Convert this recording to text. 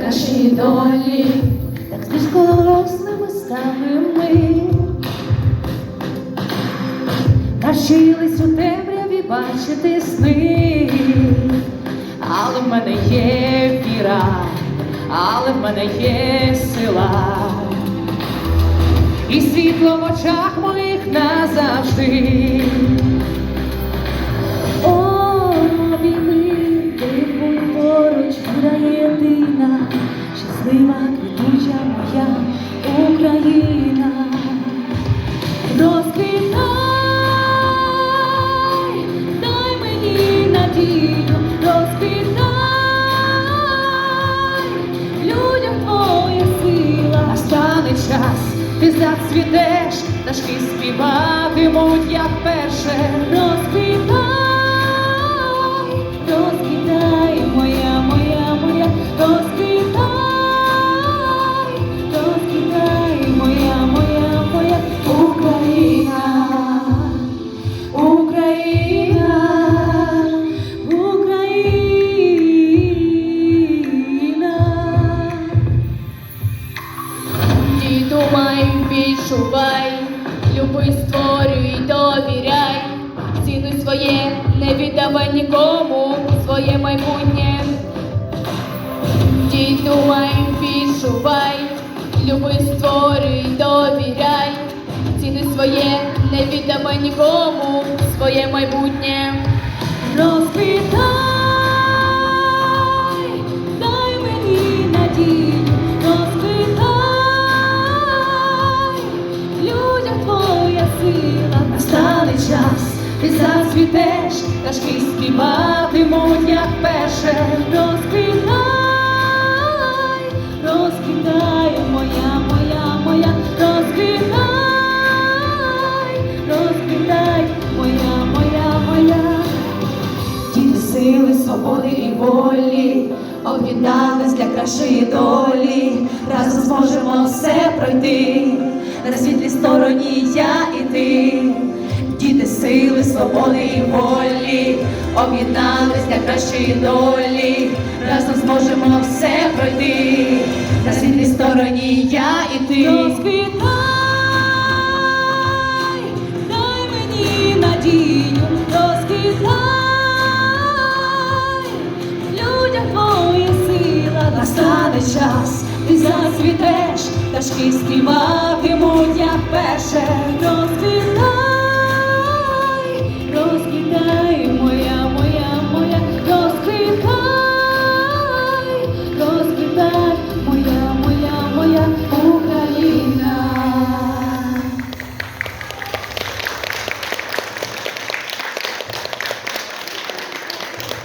кращої долі, так звичкорослими стали ми. Навчились у темряві бачити сни, але в мене є віра, але в мене є сила, і світло в очах моїх назавжди. Щаслива, квітуча моя Україна. Розквітай, дай мені надію, розквітай, людям твоя сила. Настане час, ти зацвітеш, пташки співатимуть, як перше. Розквітай, своє, не віддавай нікому своє майбутнє. Ти думай, відчувай, люби, створюй, довіряй, цінуй своє, не віддавай нікому своє майбутнє. Надію, розквітай, людям твоя сила, настане час, ти зацвітеш, пташки співатимуть, як перше, розквітай, розквітай, моя, моя, моя, розквітай, розквітай, моя, моя, моя. Діти сили, свободи і волі, об'єднались для кращої долі, разом зможемо все пройти, на світлій стороні я і ти. Діти сили, свободи і волі, об'єднались для кращої долі, разом зможемо все пройти, на світлій стороні я і ти. Розквітай, дай мені надію, розквітай, людям твоя сила, настане час, ти зацвітеш, пташки співатимуть, як перше, розквітай,